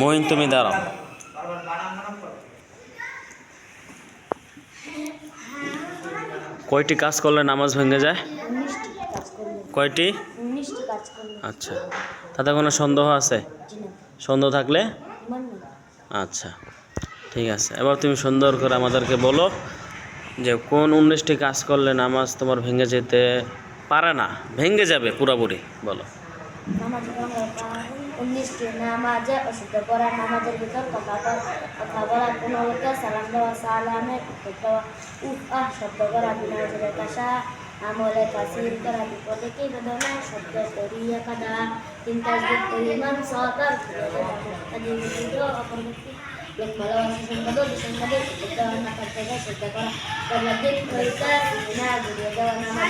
মহিন, তুমি দাঁড়াও। কয়টি কাজ করলে নামাজ ভেঙে যায়? কয়টি? আচ্ছা। তাতে কোনো সন্দেহ আছে? সন্দেহ থাকলে? আচ্ছা। ঠিক আছে। এবার তুমি সুন্দর করে আমাদেরকে বলো যে কোন উনিশটি কাজ করলে নামাজ তোমার ভেঙে যেতে পারে না? ভেঙে যাবে পুরোপুরি। বলো। নামাজ উনিশটি নামাজে অশুদ্ধ করা নামাজের ভিতর কথা কথা বলা কোনো লোকে সালাম দেওয়া সালামের উত্তর দেওয়া উফ আহ শব্দ করা বিনাজের কাশা আমলে কাসির করা বিপদে কি বেদনা শব্দ করিয়া কাদা চিন্তা পরিমাণ সহকার অপর ব্যক্তি উত্তর দেওয়া না করতে শ্রদ্ধা করা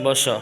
বসো।